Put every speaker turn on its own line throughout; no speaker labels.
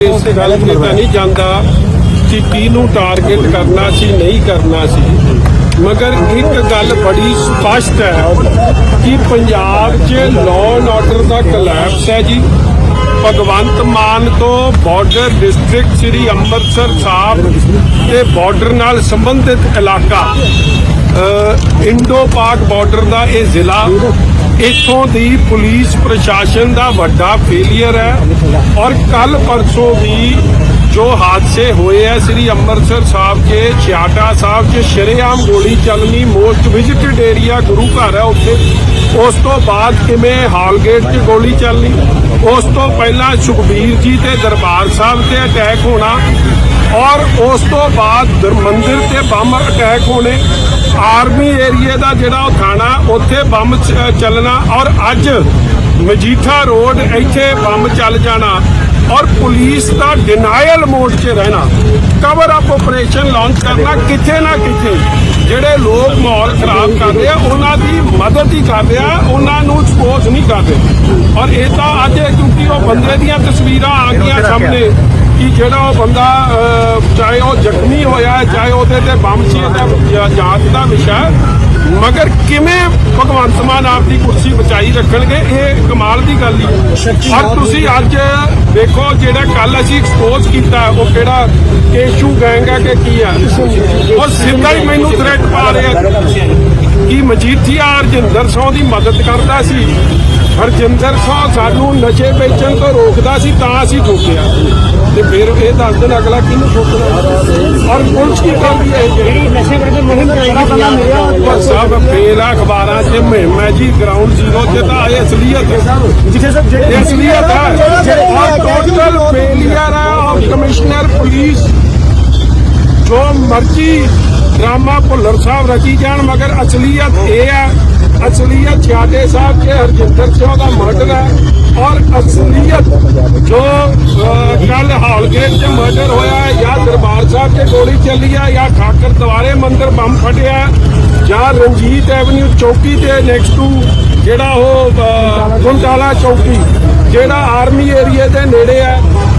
ਇਸ ਗੱਲ ਤੇ ਤਾਂ ਨਹੀਂ ਜਾਂਦਾ ਕਿ ਕਿਹਨੂੰ ਟਾਰਗੇਟ ਕਰਨਾ ਸੀ, ਨਹੀਂ ਕਰਨਾ ਸੀ। ਮਗਰ ਇੱਕ ਗੱਲ ਬੜੀ ਸਪਸ਼ਟ ਹੈ ਕਿ ਪੰਜਾਬ 'ਚ ਲਾਅ ਐਂਡ ਆਰਡਰ ਦਾ ਕਲੈਪਸ ਹੈ ਜੀ। ਭਗਵੰਤ ਮਾਨ ਤੋਂ ਬਾਰਡਰ ਡਿਸਟ੍ਰਿਕਟ ਸ੍ਰੀ ਅੰਮ੍ਰਿਤਸਰ ਸਾਹਿਬ ਤੇ ਬਾਰਡਰ ਨਾਲ ਸੰਬੰਧਿਤ ਇਲਾਕਾ ਇੰਡੋ ਪਾਕ ਬਾਰਡਰ ਦਾ ਇਹ ਜ਼ਿਲ੍ਹਾ ਇੱਥੋਂ ਦੀ ਪੁਲਿਸ ਪ੍ਰਸ਼ਾਸਨ ਦਾ ਵੱਡਾ ਫੇਲਿਅਰ ਹੈ ਔਰ ਕੱਲ ਪਰਸੋਂ ਵੀ ਜੋ ਹਾਦਸੇ ਹੋਏ ਹੈ ਸ੍ਰੀ ਅੰਮ੍ਰਿਤਸਰ ਸਾਹਿਬ ਕੇ, ਛਿਆਟਾ ਸਾਹਿਬ 'ਚ ਸ਼ਰੇਆਮ ਗੋਲੀ ਚੱਲਣੀ ਮੋਸਟ ਵਿਜ਼ਿਟਡ ਏਰੀਆ ਗੁਰੂ ਘਰ ਹੈ ਉੱਥੇ। ਉਸ ਤੋਂ ਬਾਅਦ ਕਿਵੇਂ ਹਾਲਗੇਟ 'ਚ ਗੋਲੀ ਚੱਲਣੀ? ਉਸ ਤੋਂ ਪਹਿਲਾਂ ਸੁਖਬੀਰ ਜੀ ਤੇ ਦਰਬਾਰ ਸਾਹਿਬ ਤੇ ਅਟੈਕ ਹੋਣਾ ਔਰ ਉਸ ਤੋਂ ਬਾਅਦ ਦਰ- ਮੰਦਿਰ ਤੇ ਬੰਬ ਅਟੈਕ ਹੋਣੇ। ਆਰਮੀ ਏਰੀਏ ਦਾ ਜਿਹੜਾ ਉਹ ਥਾਣਾ ਉੱਥੇ ਬੰਬ ਚੱਲਣਾ ਔਰ ਅੱਜ ਮਜੀਠਾ ਰੋਡ ਇੱਥੇ ਬੰਬ ਚੱਲ ਜਾਣਾ ਔਰ ਪੁਲਿਸ ਦਾ ਡਿਨਾਈਲ ਮੋਡ 'ਚ ਰਹਿਣਾ। ਕਵਰ ਅਪ ਆਪਰੇਸ਼ਨ ਲਾਂਚ ਕਰਨਾ ਕਿੱਥੇ ਨਾ ਕਿੱਥੇ। ਜਿਹੜੇ ਲੋਕ ਮਾਹੌਲ ਖਰਾਬ ਕਰਦੇ ਆ ਉਹਨਾਂ ਦੀ ਮਦਦ ਹੀ ਕਰਦੇ ਆ ਉਹਨਾਂ ਨੂੰ ਸਪੋਰਟ ਨਹੀਂ ਕਰਦੇ ਔਰ ਇਹ ਤਾਂ ਅੱਜ ਕਿਉਂਕਿ ਉਹ ਬੰਦੇ ਦੀਆਂ ਤਸਵੀਰਾਂ ਆ ਗਈਆਂ ਸਾਹਮਣੇ। ਕਿ ਜਿਹੜਾ ਉਹ ਬੰਦਾ ਚਾਹੇ ਉਹ ਜ਼ਖਮੀ ਹੋਇਆ ਹੈ, ਚਾਹੇ ਉਹਦੇ ਤੇ ਬੰਬ ਸੀ ਇਹਦਾ ਜਾਂ- ਜਾਂਚ ਦਾ ਵਿਸ਼ਾ। ਮਗਰ ਕਿਵੇਂ ਭਗਵੰਤ ਮਾਨ ਆਪਦੀ ਕੁਰਸੀ ਬਚਾਈ ਰੱਖਣਗੇ ਇਹ ਕਮਾਲ ਦੀ ਗੱਲ ਹੀ ਹੈ। ਔਰ ਤੁਸੀਂ ਅੱਜ ਦੇਖੋ ਜਿਹੜਾ ਕੱਲ ਅਸੀਂ ਐਕਸਪੋਜ਼ ਕੀਤਾ ਉਹ ਕਿਹੜਾ ਕੇਸ਼ੂ ਗੈਂਗ ਹੈ ਕਿ ਕੀ ਹੈ ਉਹ ਸਿੱਧਾ ਹੀ ਮੈਨੂੰ ਥ੍ਰੈਟ ਪਾ ਰਿਹਾ ਕਿ ਮਜੀਠੀਆ ਹਰਜਿੰਦਰ ਸਿੰਘ ਦੀ ਮਦਦ ਕਰਦਾ ਸੀ। ਹਰਜਿੰਦਰ ਸਿੰਘ ਸਾਨੂੰ ਨਸ਼ੇ ਵੇਚਣ ਤੋਂ ਰੋਕਦਾ ਸੀ ਤਾਂ ਅਸੀਂ ਠੋਕਿਆ। ਤੇ ਫਿਰ ਇਹ ਦੱਸ ਦੇਣ ਅਗਲਾ ਕਿਹਨੂੰ ਠੋਕਣਾ? ਔਰ ਪੁਲਿਸ ਕੀ ਕਰਦੀ ਹੈ ਜਿਹੜੀ
ਨਸ਼ੇ ਵਿਰੁੱਧ ਮੁਹਿੰਮ ਚਲਾਈ
ਪਰ ਸਭ ਫੇਲ ਅਖਬਾਰਾਂ 'ਚ ਮੁਹਿੰਮ ਹੈ ਜੀ ਗਰਾਊਂਡ ਜ਼ੀਰੋ 'ਤੇ ਤਾਂ ਇਹ ਅਸਲੀਅਤ ਹੈ।
ਜਿੱਥੇ ਸਭ ਜਿਹੜੇ
ਅਸਲੀਅਤ ਹੈ। ਔਰ ਟੋਟਲ ਫੇਲਿਅਰ ਹੈ ਔਰ ਕਮਿਸ਼ਨਰ ਪੁਲਿਸ ਜੋ ਮਰਜ਼ੀ ਡਰਾਮਾ ਭੁੱਲਰ ਸਾਹਿਬ ਰਚੀ ਜਾਣ ਮਗਰ ਅਸਲੀਅਤ ਇਹ ਹੈ ਅਸਲੀਅਤ ਛਾਟੇ ਸਾਹਿਬ ਕੇ ਹਰਜਿੰਦਰ ਸਿੰਘ ਦਾ ਮਰਡਰ ਹੈ ਔਰ ਅਸਲੀਅਤ ਜੋ ਕੱਲ ਹਾਲਗੇਟ 'ਚ ਮਰਡਰ ਹੋਇਆ ਹੈ ਜਾਂ ਦਰਬਾਰ ਸਾਹਿਬ 'ਤੇ ਗੋਲੀ ਚੱਲੀ ਹੈ ਜਾਂ ਠਾਕਰ ਦਵਾਰੇ ਮੰਦਰ ਬੰਬ ਫਟਿਆ ਜਾਂ ਰਣਜੀਤ ਐਵਨਿਊ ਚੌਕੀ ਤੇ ਨੈਕਸਟ ਟੂ ਜਿਹੜਾ ਉਹ ਅ, ਗੁੰਡਾਲਾ ਚੌਕੀ ਜਿਹੜਾ ਆਰਮੀ ਏਰੀਆ ਦੇ ਨੇੜੇ ਹੈ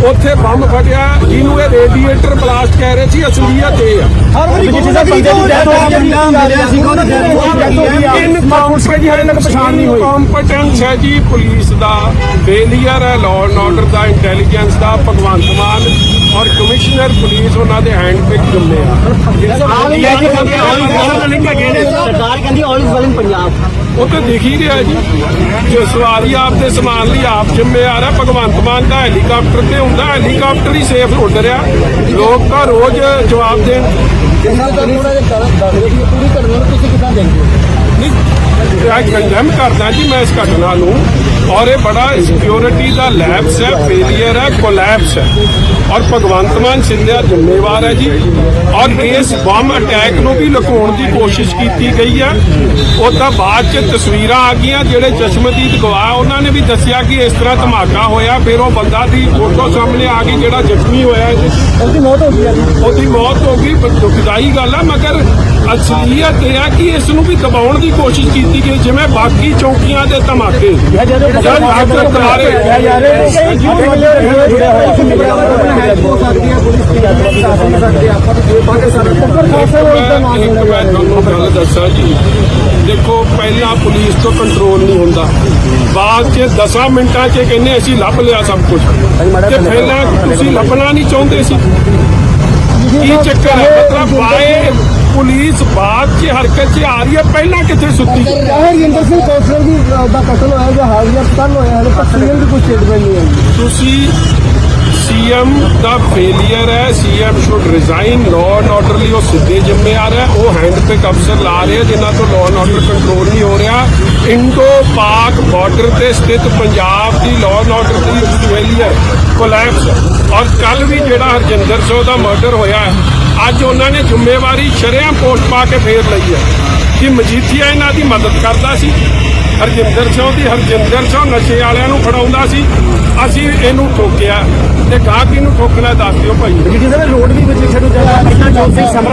ਉੱਥੇ ਬੰਬ ਫਟਿਆ ਜਿਹਨੂੰ ਇਹ ਰੇਡੀਏਟਰ ਬਲਾਸਟ ਕਹਿ ਰਹੇ ਸੀ ਅਸਲੀਅਤ ਇਹ ਆ।
ਹਰ ਵਾਰੀ ਸਭ ਬੰਦੇ ਦੀ ਡੈਥ ਹੋ ਜਾਂਦੀ ਹੈ ਸੀ ਉਹਨਾਂ ਦੀ ਡੈਥ ਹੋ ਗਈ। ਹਲੇ ਤੱਕ ਪਛਾਣ ਨਹੀਂ ਹੋਈ।
ਕੰਪੀਟੈਂਸ ਹੈ ਜੀ ਪੁਲਿਸ ਦਾ ਫੇਲਿਅਰ ਹੈ ਲਾਅ ਐਂਡ ਆਰਡਰ ਦਾ ਇੰਟੈਲੀਜੈਂਸ ਦਾ ਭਗਵੰਤ ਮਾਨ ਔਰ ਕਮਿਸ਼ਨਰ ਪੁਲਿਸ ਉਹਨਾਂ ਦੇ ਹੈਂਡ ਪਿਕ ਜੁਮੇ ਆ।
All is well in Punjab.
ਉਹ ਤਾਂ ਦਿਖ ਹੀ ਰਿਹਾ ਜੀ। ਜੋ ਸਵਾਰੀ ਆਪਦੇ ਸਮਾਨ ਲਈ ਆਪ ਜ਼ਿੰਮੇਵਾਰ ਹੈ ਭਗਵੰਤ ਮਾਨ ਦਾ ਹੈਲੀਕਾਪਟਰ ਤੇ ਹੁੰਦਾ ਹੈਲੀਕਾਪਟਰ ਹੀ ਸੇਫ ਉੱਡ ਰਿਹਾ। ਲੋਕ ਤਾਂ ਰੋਜ਼ ਜਵਾਬ ਦੇਣ।
ਜਿੰਨਾ ਦਾ ਥੋੜਾ ਜਿਹਾ ਦੱਸ ਦਿਓ ਕਿ ਪੂਰੀ ਘਟਨਾ ਨੂੰ ਤੁਸੀਂ ਕਿਦਾਂ ਦੇਖਦੇ ਹੋ?
ਨਹੀਂ ਕੰਡੈਮ ਕਰਦਾ ਜੀ ਮੈਂ ਇਸ ਘਟਨਾ ਨੂੰ। ਔਰ ਇਹ ਬੜਾ ਸਿਕਿਉਰਿਟੀ ਦਾ ਲੈਪਸ ਹੈ ਫੇਲਿਅਰ ਹੈ ਕੋਲੈਪਸ ਹੈ। ਔਰ ਭਗਵੰਤ ਮਾਨ ਸਿੰਧਿਆ ਜ਼ਿੰਮੇਵਾਰ ਹੈ ਜੀ। ਔਰ ਇਸ ਬੰਬ ਅਟੈਕ ਨੂੰ ਵੀ ਲੁਕਾਉਣ ਦੀ ਕੋਸ਼ਿਸ਼ ਕੀਤੀ ਗਈ ਹੈ। ਉਹ ਤਾਂ ਬਾਅਦ ਚ ਤਸਵੀਰਾਂ ਆ ਗਈਆਂ ਜਿਹੜੇ ਚਸ਼ਮਦੀਦ ਗਵਾਹ ਉਹਨਾਂ ਨੇ ਵੀ ਦੱਸਿਆ ਕਿ ਇਸ ਤਰ੍ਹਾਂ ਧਮਾਕਾ ਹੋਇਆ। ਫਿਰ ਉਹ ਬੰਦਾ ਦੀ ਫੋਟੋ ਸਾਹਮਣੇ ਆ ਗਈ ਜਿਹੜਾ ਜ਼ਖਮੀ ਹੋਇਆ
ਉਹਦੀ ਮੌਤ ਹੋ ਗਈ
ਉਹਦੀ ਮੌਤ ਹੋ ਗਈ ਦੁਖਦਾਈ ਗੱਲ ਹੈ ਮਗਰ ਅਸਲੀਅਤ ਇਹ ਹੈ ਕਿ ਇਸ ਨੂੰ ਵੀ ਦਬਾਉਣ ਦੀ ਕੋਸ਼ਿਸ਼ ਕੀਤੀ ਗਈ ਜਿਵੇਂ ਬਾਕੀ ਚੌਕੀਆਂ ਦੇ ਧਮਾਕੇ ਡਾਕਟਰ
ਜਾ ਨਾਮ
ਇੱਕ ਮੈਂ ਤੁਹਾਨੂੰ ਗੱਲ ਦੱਸਾਂ ਜੀ ਦੇਖੋ ਪਹਿਲਾਂ ਪੁਲਿਸ ਤੋਂ ਕੰਟਰੋਲ ਨਹੀਂ ਹੁੰਦਾ ਬਾਅਦ 'ਚ 10 ਮਿੰਟਾਂ 'ਚ ਕਹਿੰਦੇ ਅਸੀਂ ਲੱਭ ਲਿਆ ਸਭ ਕੁਝ ਤੇ ਪਹਿਲਾਂ ਤੁਸੀਂ ਲੱਭਣਾ ਨਹੀਂ ਚਾਹੁੰਦੇ ਸੀ ਕੀ ਚੱਕਰ ਹੈ ਮਤਲਬ ਬਾਏ ਪੁਲਿਸ ਬਾਅਦ 'ਚ ਹਰਕਤ 'ਚ ਆ ਰਹੀ ਹੈ। ਪਹਿਲਾਂ ਕਿੱਥੇ ਸੁੱਤੀ?
ਹਰਜਿੰਦਰ ਸਿੰਘ ਕੌਂਸਲਰ ਦੀ ਦਾ ਕਤਲ ਹੋਇਆ ਜੋ ਹਾਜ਼ਰ ਕੱਲ ਹੋਇਆ ਹੈ ਪਰ ਸੀਐਮ ਦੀ ਕੋਈ ਸਟੇਟਮੈਂਟ ਨਹੀਂ ਹੈ
ਤੁਸੀਂ ਸੀਐਮ ਦਾ ਫੇਲਿਅਰ ਹੈ। CM should resign law and order ਲਈ ਉਹ ਸਿੱਧੇ ਜ਼ਿੰਮੇਵਾਰ ਹੈ। ਉਹ ਹੈਂਡ ਪਿਕ ਅਫਸਰ ਲਾ ਰਹੇ ਆ ਜਿਨ੍ਹਾਂ ਤੋਂ ਲਾਅ ਐਂਡ ਆਰਡਰ ਕੰਟਰੋਲ ਨਹੀਂ ਹੋ ਰਿਹਾ। ਇੰਡੋ ਪਾਕ ਬਾਰਡਰ ਤੇ ਸਥਿਤ ਪੰਜਾਬ ਦੀ ਲਾਅ ਐਂਡ ਆਰਡਰ ਦੀ ਫੇਲਿਅਰ ਕੋਲੈਪਸ ਔਰ ਕੱਲ ਵੀ ਜਿਹੜਾ ਹਰਜਿੰਦਰ ਸਿੰਘ ਦਾ ਮਰਡਰ ਹੋਇਆ ਹੈ, ਅੱਜ ਉਹਨਾਂ ਨੇ ਜ਼ਿੰਮੇਵਾਰੀ ਸ਼ਰਿਆਂ ਪੋਸਟ ਪਾ ਕੇ ਫੇਰ ਲਈ ਹੈ ਕਿ ਮਜੀਠੀਆ ਇਹਨਾਂ ਦੀ ਮਦਦ ਕਰਦਾ ਸੀ, ਹਰਜਿੰਦਰ ਸਿੰਘ ਦੀ, ਹਰਜਿੰਦਰ ਸਿੰਘ ਨਸ਼ੇ ਵਾਲਿਆਂ ਨੂੰ ਫੜਾਉਂਦਾ ਸੀ, ਅਸੀਂ ਇਹਨੂੰ ਠੋਕਿਆ ਤੇ ਗਾਹਕੀ ਨੂੰ ਠੋਕਣਾ ਦੱਸ ਦਿਓ ਭਾਈ।
ਜਿਹਦੇ ਰੋਡ ਵੀ ਵਿੱਚ ਨੂੰ ਜਿਹੜਾ ਪਹਿਲਾਂ ਜੋ ਸੀ